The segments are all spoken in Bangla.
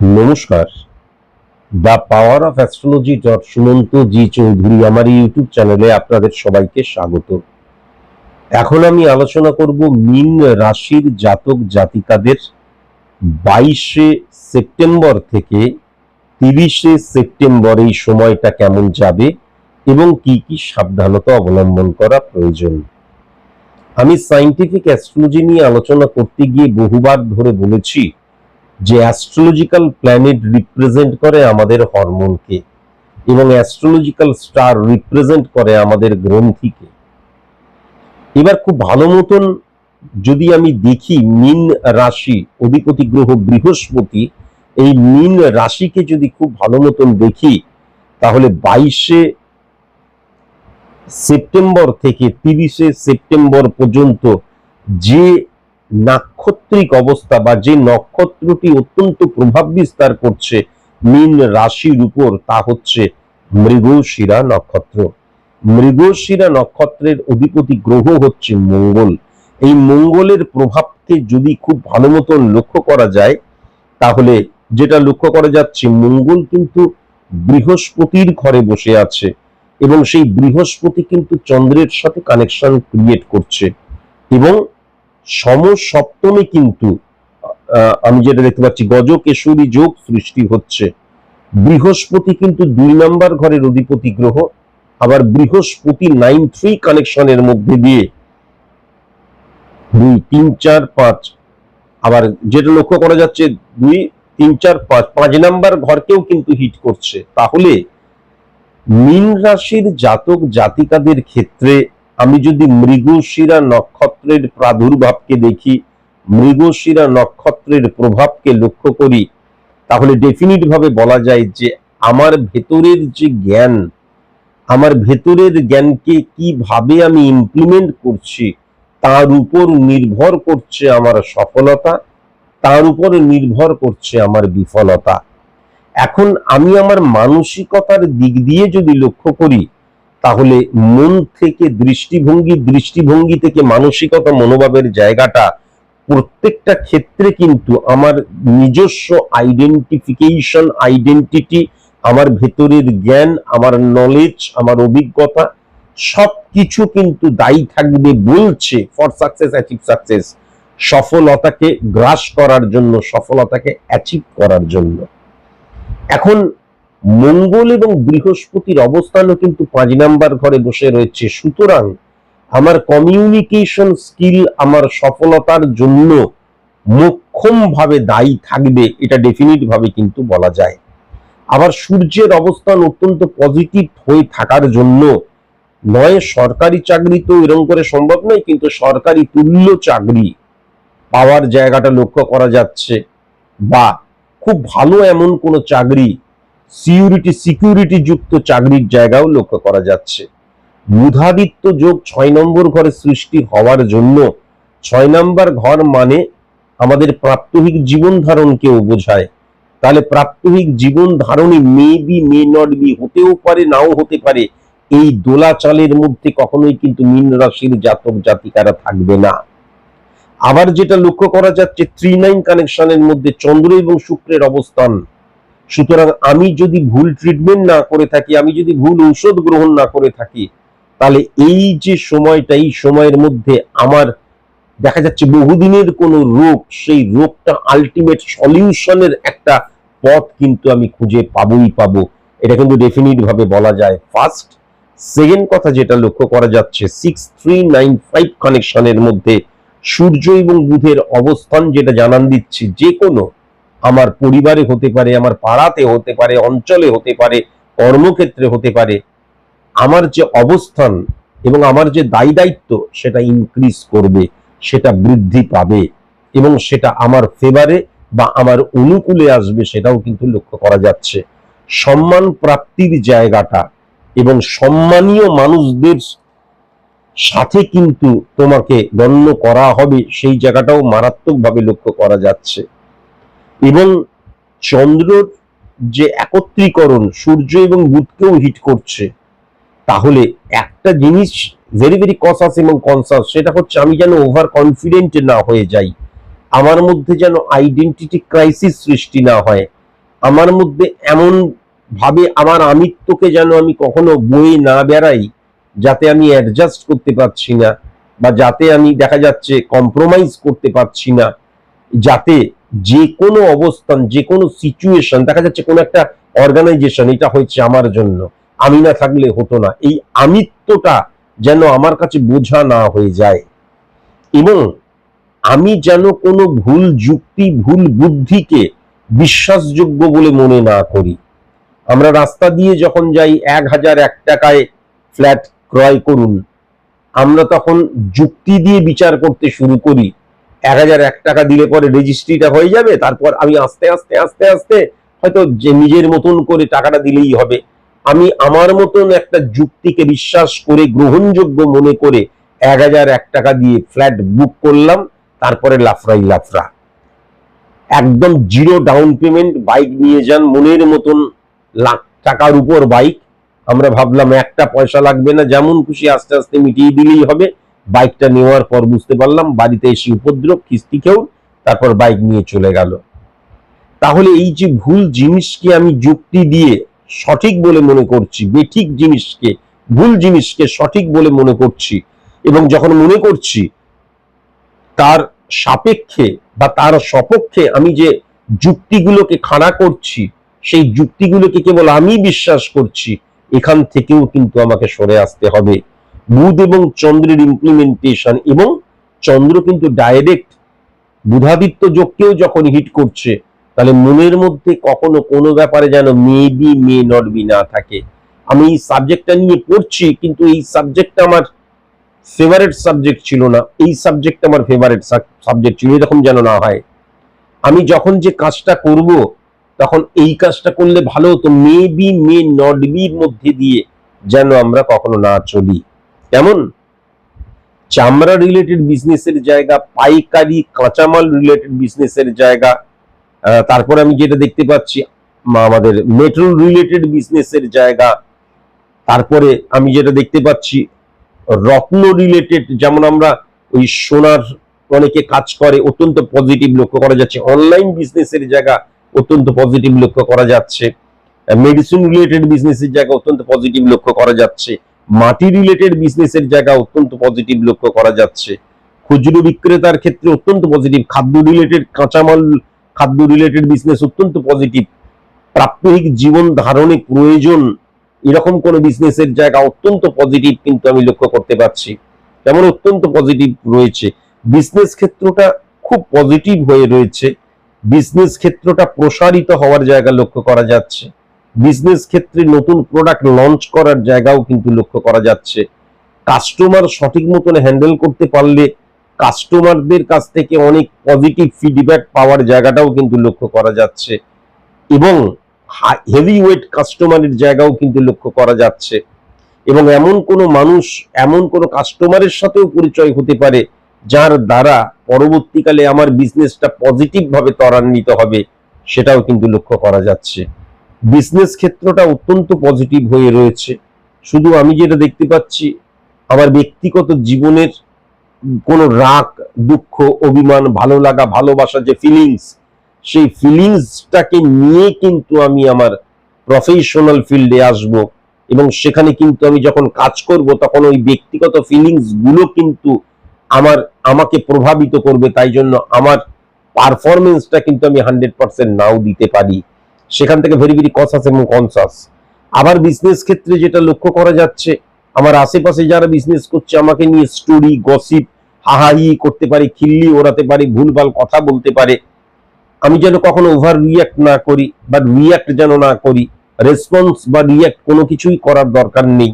নমস্কার। The power of astrology dot Sumanta ji Chowdhury আমার ইউটিউব চ্যানেলে আপনাদের সবাইকে স্বাগত। এখন আমি আলোচনা করব মিন রাশির জাতক জাতিকাদের বাইশে সেপ্টেম্বর থেকে তিরিশে সেপ্টেম্বর এই সময়টা কেমন যাবে এবং কি কি সাবধানতা অবলম্বন করা প্রয়োজন। আমি সাইন্টিফিক অ্যাস্ট্রোলজি নিয়ে আলোচনা করতে গিয়ে বহুবার ধরে বলেছি যে অ্যাস্ট্রোলজিক্যাল প্ল্যানেট রিপ্রেজেন্ট করে আমাদের হরমোনকে এবং অ্যাস্ট্রোলজিক্যাল স্টার রিপ্রেজেন্ট করে আমাদের গ্রন্থিকে। এবার খুব ভালো মতন যদি আমি দেখি মিন রাশি, অধিপতি গ্রহ, বৃহস্পতি, এই মিন রাশিকে যদি খুব ভালো মতন দেখি, তাহলে বাইশে সেপ্টেম্বর থেকে তিরিশে সেপ্টেম্বর পর্যন্ত যে নাক্ষত্রিক অবস্থা বা যে নক্ষত্রটি অত্যন্ত প্রভাব বিস্তার করছে মীন রাশির উপর, তা হচ্ছে মৃগশিরা নক্ষত্র। মৃগশিরা নক্ষত্রের অধিপতি গ্রহ হচ্ছে মঙ্গল। এই মঙ্গলের প্রভাবকে যদি খুব ভালো মতন লক্ষ্য করা যায়, তাহলে যেটা লক্ষ্য করা যাচ্ছে, মঙ্গল কিন্তু বৃহস্পতির ঘরে বসে আছে এবং সেই বৃহস্পতি কিন্তু চন্দ্রের সাথে কানেকশন ক্রিয়েট করছে এবং সম সপ্তমে কিন্তু আমি যেটা দেখতে পাচ্ছি, গজকেশরী যোগ সৃষ্টি হচ্ছে। বৃহস্পতি কিন্তু দুই নাম্বার ঘরের অধিপতি গ্রহ, আবার বৃহস্পতি নাইন থ্রি কানেকশনের মধ্যে দিয়ে দুই, তিন, চার, পাঁচ, আবার যেটা লক্ষ্য করা যাচ্ছে, দুই, তিন, চার, পাঁচ পাঁচ নাম্বার ঘরকেও কিন্তু হিট করছে। তাহলে মীন রাশির জাতক জাতিকাদের ক্ষেত্রে আমি যদি মৃগশিরা নক্ষত্রের প্রাদুর্ভাবকে দেখি, মৃগশিরা নক্ষত্রের প্রভাবকে লক্ষ্য করি, তাহলে ডেফিনিট ভাবে বলা যায় যে আমার ভেতরের যে জ্ঞান, আমার ভেতরের জ্ঞানকে কীভাবে আমি ইমপ্লিমেন্ট করছি, তার উপর নির্ভর করছে আমার সফলতা, তার উপর নির্ভর করছে আমার বিফলতা। এখন আমি আমার মানসিকতার দিক দিয়ে যদি লক্ষ্য করি তাহলে মন থেকে দৃষ্টিভঙ্গি দৃষ্টিভঙ্গি থেকে মানসিকতা, মনোভাবের জায়গাটা প্রত্যেকটা ক্ষেত্রে কিন্তু আমার নিজস্ব আইডেন্টিফিকেশন আইডেন্টিটি আমার ভেতরের জ্ঞান, আমার নলেজ আমার অভিজ্ঞতা সব কিছু কিন্তু দায়ী থাকবে বলছে ফর সাকসেস অ্যাচিভ সাকসেস সফলতাকে গ্রাস করার জন্য, সফলতাকে অ্যাচিভ করার জন্য। এখন মঙ্গল এবং বৃহস্পতির অবস্থানও কিন্তু পাঁচ নাম্বার ঘরে বসে রয়েছে। সুতরাং আমার কমিউনিকেশন স্কিল আমার সফলতার জন্য মোক্ষম ভাবে দায়ী থাকবে, এটা ডেফিনিট ভাবে কিন্তু বলা যায়। আবার সূর্যের অবস্থান অত্যন্ত পজিটিভ হয়ে থাকার জন্য নয়, সরকারি চাকরি তো এরকম করে সম্ভব নয়, কিন্তু সরকারি তুল্য চাকরি পাওয়ার জায়গাটা লক্ষ্য করা যাচ্ছে। বা খুব ভালো এমন কোনো চাকরি সিকিউরিটি সিকিউরিটি যুক্ত চাকরির জায়গাও লক্ষ্য করা যাচ্ছে। বুধাদিত্য যোগ ছয় নম্বর ঘরে সৃষ্টি হওয়ার জন্য ছয় নম্বর ঘর মানে আমাদের প্রাত্যহিক জীবন ধারণকেও বোঝায়। তাহলে প্রাত্যহিক জীবন ধারণে may be, may not be হতেও পারে, নাও হতে পারে, এই দোলাচালের মধ্যে কখনোই কিন্তু মীন রাশির জাতক জাতিকারা থাকবে না। আবার যেটা লক্ষ্য করা যাচ্ছে থ্রি নাইন কানেকশনের মধ্যে চন্দ্র এবং শুক্রের অবস্থান। সুতরাং আমি যদি ভুল ট্রিটমেন্ট না করে থাকি, আমি যদি ভুল ঔষধ গ্রহণ না করে থাকি, তাহলে এই যে সময়টা, এই সময়ের মধ্যে আমার দেখা যাচ্ছে বহুদিনের কোনো রোগ, সেই রোগটা আলটিমেট সলিউশনের একটা পথ কিন্তু আমি খুঁজে পাবই পাবো। এটা কিন্তু ডেফিনিট ভাবে বলা যায়। ফার্স্ট সেকেন্ড কথা যেটা লক্ষ্য করা যাচ্ছে সিক্স থ্রি নাইন ফাইভ কানেকশনের মধ্যে সূর্য এবং বুধের অবস্থান যেটা জানান দিচ্ছে, যে কোনো আমার পরিবারে হতে পারে, আমার পাড়াতে হতে পারে, অঞ্চলে হতে পারে, কর্মক্ষেত্রে হতে পারে, আমার যে অবস্থান এবং আমার যে দায়ী দায়িত্ব সেটা ইনক্রিজ করবে, সেটা বৃদ্ধি পাবে এবং সেটা আমার ফেভারে বা আমার অনুকূলে আসবে সেটাও কিন্তু লক্ষ্য করা যাচ্ছে। সম্মান প্রাপ্তির জায়গাটা এবং সম্মানীয় মানুষদের সাথে কিন্তু তোমাকে গণ্য করা হবে, সেই জায়গাটাও মারাত্মকভাবে লক্ষ্য করা যাচ্ছে। এবং চন্দ্রর যে একত্রীকরণ, সূর্য এবং বুধকেও হিট করছে, তাহলে একটা জিনিস ভেরি ভেরি কসাস এবং কনসাস সেটা হচ্ছে আমি যেন ওভার কনফিডেন্ট না হয়ে যাই, আমার মধ্যে যেন আইডেন্টিটি ক্রাইসিস সৃষ্টি না হয়, আমার মধ্যে এমন ভাবে আমার আমিত্বকে যেন আমি কখনো বয়ে না বেড়াই, যাতে আমি অ্যাডজাস্ট করতে পারছি না, বা যাতে আমি দেখা যাচ্ছে কম্প্রোমাইজ করতে পারছি না, যাতে যে কোনো অবস্থান যে কোনো সিচুয়েশন দেখা যাচ্ছে কোনো একটা অর্গানাইজেশন এটা হয়েছে আমার জন্য। আমি না থাকলে হতো না। এই আমিত্বটা যেন আমার কাছে বোঝা না হয়ে যায়। এবং আমি যেন কোনো ভুল যুক্তি, ভুল বুদ্ধিকে বিশ্বাসযোগ্য বলে মনে না করি। আমরা রাস্তা দিয়ে যখন যাই, এক হাজার এক টাকায় ফ্ল্যাট ক্রয় করুন, আমরা তখন যুক্তি দিয়ে বিচার করতে শুরু করি। এক হাজার এক টাকা দিলে পরে রেজিস্ট্রিটা হয়ে যাবে, তারপর আমি আস্তে আস্তে আস্তে আস্তে হয়তো যে নিজের মতন করে টাকাটা দিলেই হবে। আমি আমার মতন একটা যুক্তিকে বিশ্বাস করে, গ্রহণযোগ্য মনে করে এক হাজার এক টাকা দিয়ে ফ্ল্যাট বুক করলাম, তারপরে লাফরাই লাফরা একদম জিরো ডাউন পেমেন্ট বাইক নিয়ে যান, মনের মতন লাখ টাকার উপর বাইক আমরা ভাবলাম একটা পয়সা লাগবে না, যেমন খুশি আস্তে আস্তে মিটিয়ে দিলেই হবে। বাইকটা নেওয়ার পর বুঝতে পারলাম বাড়িতে এসে উপদ্রব, কিস্তি কেউ তারপর বাইক নিয়ে চলে গেল। তাহলে এই যে ভুল জিনিসকে আমি যুক্তি দিয়ে সঠিক বলে মনে করছি, বেঠিক জিনিসকে, ভুল জিনিসকে সঠিক বলে মনে করছি এবং যখন মনে করছি তার সাপেক্ষে বা তার সপক্ষে আমি যে যুক্তিগুলোকে খাড়া করছি, সেই যুক্তিগুলোকে কেবল আমি বিশ্বাস করছি, এখান থেকেও কিন্তু আমাকে সরে আসতে হবে। বুধ এবং চন্দ্রের ইমপ্লিমেন্টেশন এবং চন্দ্র কিন্তু ডাইরেক্ট বুধাদিত্য যোগকেও যখন হিট করছে, তাহলে মনের মধ্যে কখনো কোনো ব্যাপারে যেন may be may not be না থাকে। আমি এই সাবজেক্টটা নিয়ে পড়ছি, কিন্তু এই সাবজেক্টটা আমার ফেভারিট সাবজেক্ট ছিল না। এই সাবজেক্ট আমার ফেভারিট সাবজেক্ট ছিল, এরকম যেন না হয়। আমি যখন যে কাজটা করব, তখন এই কাজটা করলে ভালো হতো মে বি মে নট বির মধ্যে দিয়ে যেন আমরা কখনো না চলি। কেমন? চামড়া রিলেটেড বিজনেসের জায়গা, পাইকারি কাঁচামাল রিলেটেড বিজনেসের জায়গা তারপরে আমি যেটা দেখতে পাচ্ছি আমাদের মেট্রো রিলেটেড বিজনেসের জায়গা, তারপরে আমি যেটা দেখতে পাচ্ছি, রত্ন রিলেটেড যেমন আমরা ওই সোনার অনেকে কাজ করে, অত্যন্ত পজিটিভ লক্ষ্য করা যাচ্ছে। অনলাইন বিজনেসের জায়গা অত্যন্ত পজিটিভ লক্ষ্য করা যাচ্ছে। মেডিসিন রিলেটেড বিজনেসের জায়গা অত্যন্ত পজিটিভ লক্ষ্য করা যাচ্ছে। মাটি রিলেটেড বিজনেসের জায়গা অত্যন্ত পজিটিভ লক্ষ্য করা যাচ্ছে। খুচরো বিক্রেতার ক্ষেত্রে অত্যন্ত পজিটিভ খাদ্য রিলেটেড কাঁচামাল খাদ্য রিলেটেড বিজনেস অত্যন্ত পজিটিভ প্রাত্যহিক জীবন ধারণে প্রয়োজন এরকম কোন বিজনেসের জায়গা অত্যন্ত পজিটিভ কিন্তু আমি লক্ষ্য করতে পারছি। যেমন অত্যন্ত পজিটিভ রয়েছে। বিজনেস ক্ষেত্রটা খুব পজিটিভ হয়ে রয়েছে। বিজনেস ক্ষেত্রটা প্রসারিত হওয়ার জায়গা লক্ষ্য করা যাচ্ছে। বিজনেস ক্ষেত্রে নতুন প্রোডাক্ট লঞ্চ করার জায়গাও কিন্তু লক্ষ্য করা যাচ্ছে। কাস্টমার সঠিক মতন হ্যান্ডেল করতে পারলে কাস্টমারদের কাছ থেকে অনেক পজিটিভ ফিডব্যাক পাওয়ার জায়গাটাও কিন্তু লক্ষ্য করা যাচ্ছে এবং হেভি ওয়েট কাস্টমারের জায়গাও কিন্তু লক্ষ্য করা যাচ্ছে এবং এমন কোনো মানুষ, এমন কোনো কাস্টমারের সাথেও পরিচয় হতে পারে যার দ্বারা পরবর্তীকালে আমার বিজনেসটা পজিটিভ ভাবে ত্বরান্বিত হবে সেটাও কিন্তু লক্ষ্য করা যাচ্ছে। বিজনেস ক্ষেত্রটা অত্যন্ত পজিটিভ হয়ে রয়েছে। শুধু আমি যেটা দেখতে পাচ্ছি, আমার ব্যক্তিগত জীবনের কোনো রাগ, দুঃখ, অভিমান, ভালো লাগা, ভালোবাসা, যে ফিলিংস সেই ফিলিংসটাকে নিয়ে কিন্তু আমি আমার প্রফেশনাল ফিল্ডে আসব এবং সেখানে কিন্তু আমি যখন কাজ করব, তখন ওই ব্যক্তিগত ফিলিংসগুলো কিন্তু আমার, আমাকে প্রভাবিত করবে। তাই জন্য আমার পারফরমেন্সটা কিন্তু আমি হান্ড্রেড পার্সেন্ট নাও দিতে পারি। সেখান থেকে ভেরি ভেরি কনসাস এবং কনসাস আবার বিজনেস ক্ষেত্রে যেটা লক্ষ্য করা যাচ্ছে, আমার আশেপাশে যারা বিজনেস করছে, আমাকে নিয়ে স্টোরি গসিপ হাহাহি করতে পারে, খিল্লি ওড়াতে পারে, ভুলভাল কথা বলতে পারে। আমি যেন কখনো ওভার রিয়াক্ট না করি বা রিয়াক্ট যেন না করি রেসপন্স বা রিয়াক্ট কোনো কিছুই করার দরকার নেই।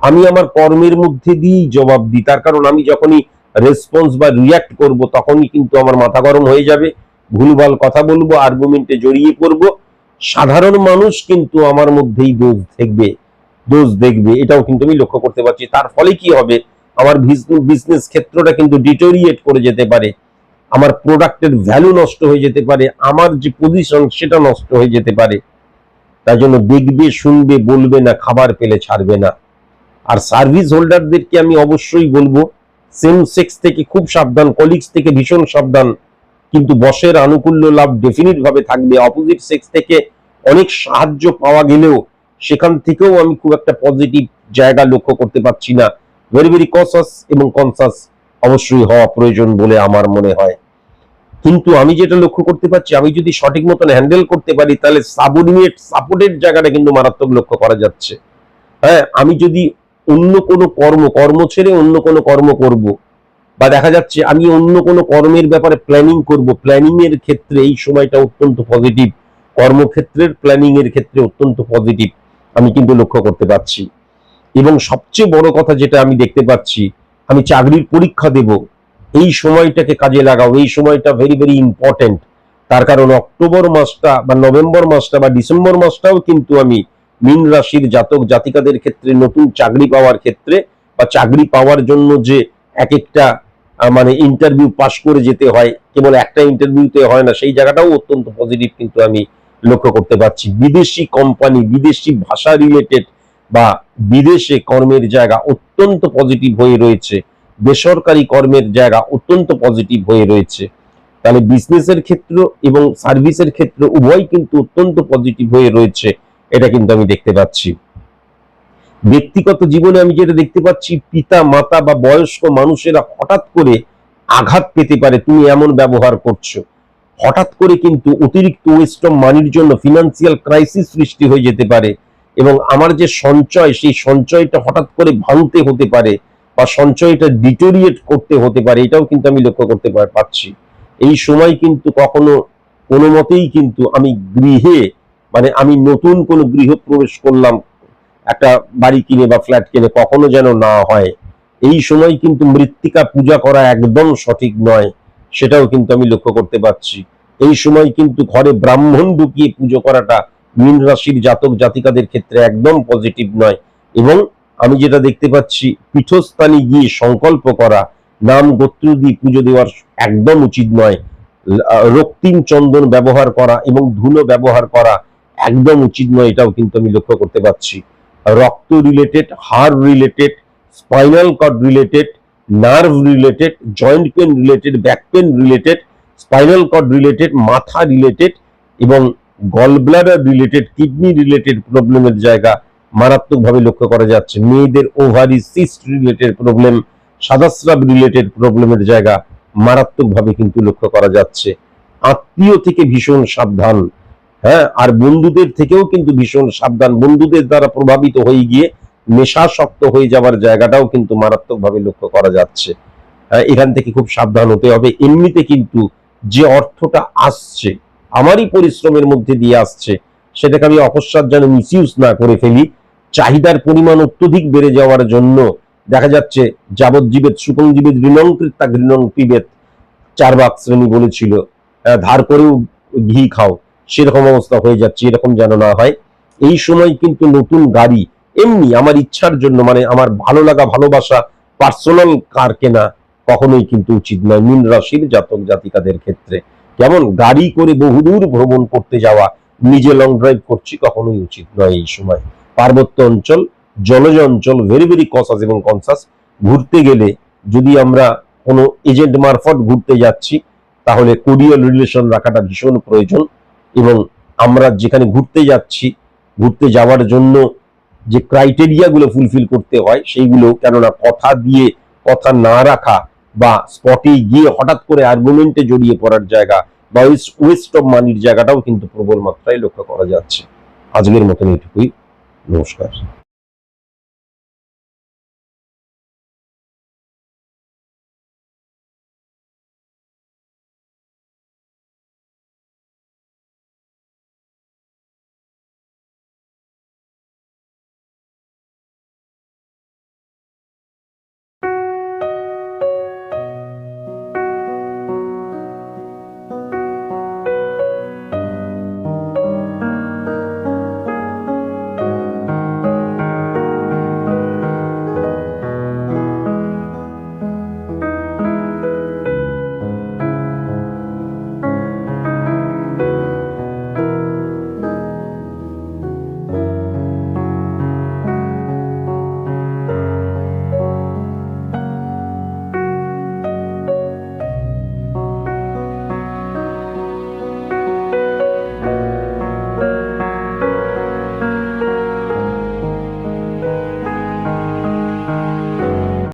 আমি আমার কর্মের মধ্যে দিয়েই জবাব দিই, তার কারণ আমি যখনই রেসপন্স বা রিয়াক্ট করব, তখনই কিন্তু আমার মাথা গরম হয়ে যাবে। ভুলভাল কথা বলব আর্গুমেন্টে জড়িয়ে পড়ব সাধারণ মানুষ কিন্তু আমার মধ্যেই দোষ দেখবে দোষ দেখবে, এটাও কিন্তু আমি লক্ষ্য করতে পারছি। তার ফলে কি হবে? আমার বিজনেস ক্ষেত্রটা কিন্তু ডিটোরিয়েট করে যেতে পারে। আমার প্রোডাক্টের ভ্যালু নষ্ট হয়ে যেতে পারে। আমার যে পজিশন সেটা নষ্ট হয়ে যেতে পারে। তাই জন্য দেখবে, শুনবে, বলবে না, খাবার পেলে ছাড়বে না। আর সার্ভিস হোল্ডারদেরকে আমি অবশ্যই বলব সেম সেক্স থেকে খুব সাবধান কলিগস থেকে ভীষণ সাবধান। কিন্তু বসের আনুকূল্য লাভ ডেফিনিট ভাবে থাকবে। অপোজিট সেক্স থেকে অনেক সাহায্য পাওয়া গেলেও সেখান থেকেও আমি খুব একটা পজিটিভ জায়গা লক্ষ্য করতে পারছি না। ভেরি ভেরি কসাস এবং কনসাস অবশ্যই হওয়া প্রয়োজন বলে আমার মনে হয়। কিন্তু আমি যেটা লক্ষ্য করতে পারছি, আমি যদি সঠিক মতন হ্যান্ডেল করতে পারি, তাহলে সাবঅর্ডিনেট সাপোর্টের জায়গাটা কিন্তু মারাত্মক লক্ষ্য করা যাচ্ছে। হ্যাঁ আমি যদি অন্য কোনো কর্ম কর্ম ছেড়ে অন্য কোনো কর্ম করব বা দেখা যাচ্ছে আমি অন্য কোনো কর্মের ব্যাপারে প্ল্যানিং করব প্ল্যানিং এর ক্ষেত্রে এই সময়টা অত্যন্ত পজিটিভ কর্মক্ষেত্রের প্ল্যানিং এর ক্ষেত্রে অত্যন্ত পজিটিভ আমি কিন্তু লক্ষ্য করতে পারছি। এবং সবচেয়ে বড় কথা যেটা আমি দেখতে পাচ্ছি, আমি চাকরির পরীক্ষা দেব, এই সময়টাকে কাজে লাগাও, এই সময়টা ভেরি ভেরি ইম্পর্টেন্ট তার কারণ অক্টোবর মাসটা বা নভেম্বর মাসটা বা ডিসেম্বর মাসটাও কিন্তু আমি মীন রাশির জাতক জাতিকাদের ক্ষেত্রে, নতুন চাকরি পাওয়ার ক্ষেত্রে বা চাকরি পাওয়ার জন্য যে এক একটা মানে ইন্টারভিউ পাশ করে যেতে হয়, কেবল একটা ইন্টারভিউতে হয় না, সেই জায়গাটাও অত্যন্ত পজিটিভ কিন্তু আমি লক্ষ্য করতে পারছি। বিদেশি কোম্পানি বিদেশি ভাষা রিলেটেড বা বিদেশে কর্মের জায়গা অত্যন্ত পজিটিভ হয়ে রয়েছে, বেসরকারি কর্মের জায়গা অত্যন্ত পজিটিভ হয়ে রয়েছে। তাহলে বিজনেসের ক্ষেত্র এবং সার্ভিসের ক্ষেত্র উভয় কিন্তু অত্যন্ত পজিটিভ হয়ে রয়েছে, এটা কিন্তু আমি দেখতে পাচ্ছি। ব্যক্তিগত জীবনে আমি যেটা দেখতে পাচ্ছি, পিতা, মাতা বা বয়স্ক মানুষেরা হঠাৎ করে আঘাত পেতে পারে, তুমি এমন ব্যবহার করছ। হঠাৎ করে কিন্তু অতিরিক্ত ওয়েস্ট অফ মানির জন্য ফিনান্সিয়াল ক্রাইসিস সৃষ্টি হয়ে যেতে পারে এবং আমার যে সঞ্চয়, সেই সঞ্চয়টা হঠাৎ করে ভাঙতে হতে পারে বা সঞ্চয়টা ডিটোরিয়েট করতে হতে পারে, এটাও কিন্তু আমি লক্ষ্য করতে পারছি এই সময় কিন্তু কখনো কোনো মতেই কিন্তু আমি গৃহে মানে আমি নতুন কোনো গৃহ প্রবেশ করলাম একটা বাড়ি কিনে বা ফ্ল্যাট কিনে কখনো যেন না হয়। এই সময় কিন্তু মৃত্তিকা পূজা করা একদম সঠিক নয়, সেটাও কিন্তু আমি লক্ষ্য করতে পারছি। এই সময় কিন্তু ঘরে ব্রাহ্মণ ঢুকিয়ে পুজো করাটা মীন রাশির জাতক জাতিকাদের ক্ষেত্রে একদম পজিটিভ নয়। এবং আমি যেটা দেখতে পাচ্ছি, পীঠস্থানে গিয়ে সংকল্প করা, নাম গোত্র দিয়ে পুজো দেওয়ার একদম উচিত নয়। রক্তিম চন্দন ব্যবহার করা এবং ধুলো ব্যবহার করা একদম উচিত নয়, এটাও কিন্তু আমি লক্ষ্য করতে পারছি। রক্ত রিলেটেড হাড় related spinal cord related nerve related joint pain related back pain related spinal cord related মাথা রিলেটেড এবং gall bladder related kidney related প্রবলেমের জায়গা মারাত্মকভাবে লক্ষ্য করা যাচ্ছে। মেয়েদের ওভারি সিস্ট রিলেটেড প্রবলেম সাদাস্রাব রিলেটেড প্রবলেমের জায়গা মারাত্মকভাবে কিন্তু লক্ষ্য করা যাচ্ছে। আত্মীয় থেকে ভীষণ সাবধান। হ্যাঁ আর বন্ধুদের থেকেও কিন্তু ভীষণ সাবধান। বন্ধুদের দ্বারা প্রভাবিত হয়ে গিয়ে নেশাসক্ত হয়ে যাওয়ার জায়গাটাও কিন্তু মারাত্মকভাবে লক্ষ্য করা যাচ্ছে। হ্যাঁ, এখান থেকে খুব সাবধান হতে হবে। এমনিতে কিন্তু যে অর্থটা আসছে আমারই পরিশ্রমের মধ্যে দিয়ে আসছে সেটাকে আমি অকস্মাৎ যেন মিসইউজ না করে ফেলি চাহিদার পরিমাণ অত্যধিক বেড়ে যাওয়ার জন্য দেখা যাচ্ছে যাবজ্জীবেত সুকং জীবেত ঋণং কৃত্যা ঘৃণং পিবেত চার বাক শ্রেণি বলেছিল। ধার করেও ঘি খাও। সেরকম অবস্থা হয়ে যাচ্ছে, এরকম যেন না হয়। এই সময় কিন্তু নতুন গাড়ি, এমনি আমার ইচ্ছার জন্য মানে আমার ভালো লাগা, ভালোবাসা পার্সোনাল কার কেনা কখনোই কিন্তু উচিত নয়। মীন রাশির জাতক জাতিকাদের ক্ষেত্রে। যেমন গাড়ি করে বহুদূর ভ্রমণ করতে যাওয়া, নিজে লং ড্রাইভ করছি কখনোই উচিত নয় এই সময়। পার্বত্য অঞ্চল, জলজ অঞ্চল ভেরি ভেরি কসাস এবং কনসাস ঘুরতে গেলে যদি আমরা কোনো এজেন্ট মারফত ঘুরতে যাচ্ছি, তাহলে কোরিয়াল রিলেশন রাখাটা ভীষণ প্রয়োজন। এবং আমরা যেখানে ঘুরতে যাচ্ছি, ঘুরতে যাওয়ার জন্য যে ক্রাইটেরিয়াগুলো ফুলফিল করতে হয়, সেইগুলো কেননা কথা দিয়ে কথা না রাখা বা স্পটে গিয়ে হঠাৎ করে আর্গুমেন্টে জড়িয়ে পড়ার জায়গা বা ওয়েস্ট অফ মানির জায়গাটাও কিন্তু প্রবল মাত্রায় লক্ষ্য করা যাচ্ছে। আজকের মতন এটুকুই। নমস্কার।